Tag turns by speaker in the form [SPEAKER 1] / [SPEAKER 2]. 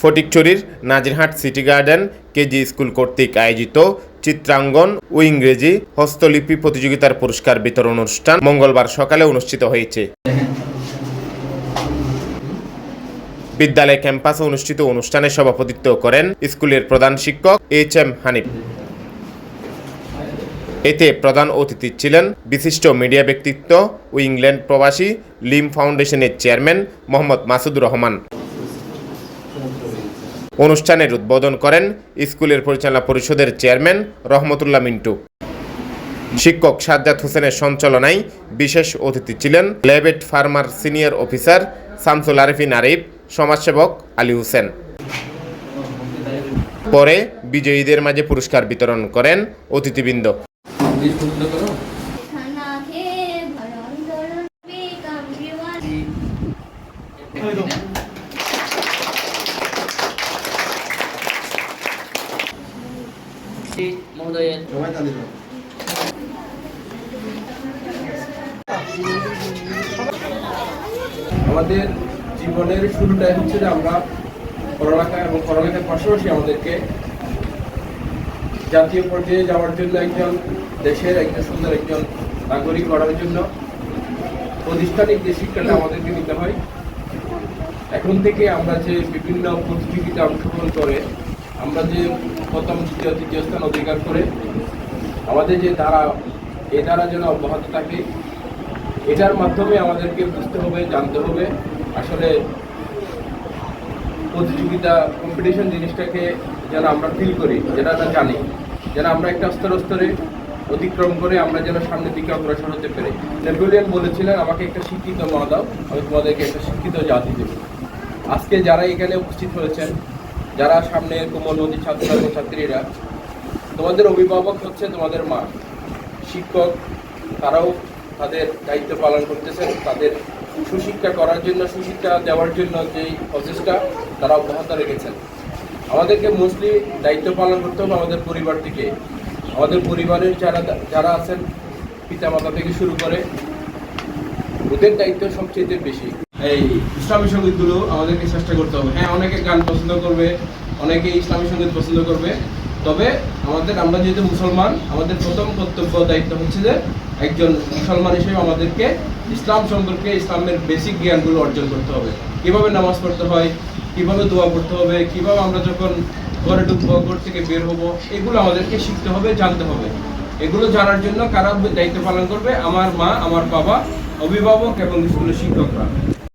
[SPEAKER 1] ফটিকছড়ির Nazirhat city garden KG school কর্তৃক আয়োজিত চিত্রাঙ্গন ও ইংরেজি হস্তলিপি প্রতিযোগিতার পুরস্কার বিতরণ অনুষ্ঠান মঙ্গলবার সকালে অনুষ্ঠিত হয়েছে। বিদ্যালয় ক্যাম্পাসে অনুষ্ঠিত অনুষ্ঠানে সভাপতিত্ব করেন স্কুলের প্রধান শিক্ষক এইচ এম হানিফ। এতে প্রধান অতিথি ছিলেন বিশিষ্ট মিডিয়া ব্যক্তিত্ব ও ইংল্যান্ড প্রবাসী লিম ফাউন্ডেশনের চেয়ারম্যান মোহাম্মদ মাসুদুর রহমান। অনুষ্ঠানের উদ্বোধন করেন স্কুলের পরিচালনা পরিষদের চেয়ারম্যান রহমতুল্লাহ মিন্টু। শিক্ষক সাজ্জাদ হোসেনের সঞ্চালনায় বিশেষ অতিথি ছিলেন ল্যাবেট ফার্মার সিনিয়র অফিসার শামসুল আরিফিন আরিফ, সমাজসেবক আলী হোসেন। পরে বিজয়ীদের মাঝে পুরস্কার বিতরণ করেন অতিথিবৃন্দ।
[SPEAKER 2] মহোদয়ের।
[SPEAKER 3] আমাদের জীবনের শুরুটাই হচ্ছে যে আমরা পড়ালেখা এবং পড়ালেখার পাশাপাশি আমাদেরকে জাতীয় পর্যায়ে যাওয়ার জন্য একজন, দেশের একজন সুন্দর একজন নাগরিক করার জন্য প্রতিষ্ঠানিক যে শিক্ষাটা আমাদেরকে নিতে হয়। এখন থেকে আমরা যে বিভিন্ন প্রতিযোগিতা অংশগ্রহণ করে আমরা যে প্রথম, দ্বিতীয়, তৃতীয় স্থান অধিকার করে আমাদের যে ধারা, এই ধারা যেন অব্যাহত থাকে, এটার মাধ্যমে আমাদেরকে বুঝতে হবে, জানতে হবে। আসলে প্রতিযোগিতা কম্পিটিশন জিনিসটাকে যেন আমরা ফিল করি যেটা আমরা জানি, যেন আমরা একটা স্তর স্তরে অতিক্রম করে আমরা যেন সামনের দিকে অগ্রসর হতে পারি। নেপোলিয়ন বলেছিলেন, আমাকে একটা শিক্ষিত মা দাও, আমি তোমাদেরকে একটা শিক্ষিত জাতি দেব। আজকে যারা এখানে উপস্থিত হয়েছেন যারা সামনে কোমলমতি ছাত্র এবং ছাত্রীরা, তোমাদের অভিভাবক হচ্ছে তোমাদের মা। শিক্ষক, তারাও তাদের দায়িত্ব পালন করতেছেন, তাদের সুশিক্ষা করার জন্য, সুশিক্ষা দেওয়ার জন্য যেই প্রচেষ্টা, তারা অব্যাহত রেখেছেন। আমাদেরকে মোস্টলি দায়িত্ব পালন করতে হবে আমাদের পরিবার থেকে। আমাদের পরিবারের যারা যারা আছেন, পিতামাতা থেকে শুরু করে, ওদের দায়িত্ব সবচেয়ে বেশি। এই ইসলামী সঙ্গীতগুলো আমাদেরকে চেষ্টা করতে হবে। হ্যাঁ অনেকে গান পছন্দ করবে, অনেকে ইসলামী সংগীত পছন্দ করবে, তবে আমাদের, আমরা যেহেতু মুসলমান, আমাদের প্রথম কর্তব্য, দায়িত্ব হচ্ছে যে একজন মুসলমান হিসেবে আমাদেরকে ইসলাম সম্পর্কে, ইসলামের বেসিক জ্ঞানগুলো অর্জন করতে হবে। কীভাবে নামাজ পড়তে হয়, কীভাবে দোয়া করতে হবে, কীভাবে আমরা যখন ঘরে ঢুকবো, ঘর থেকে বের হব, এগুলো আমাদেরকে শিখতে হবে, জানতে হবে। এগুলো জানার জন্য কারা দায়িত্ব পালন করবে? আমার মা, আমার বাবা, অভিভাবক এবং স্কুলের শিক্ষকরা।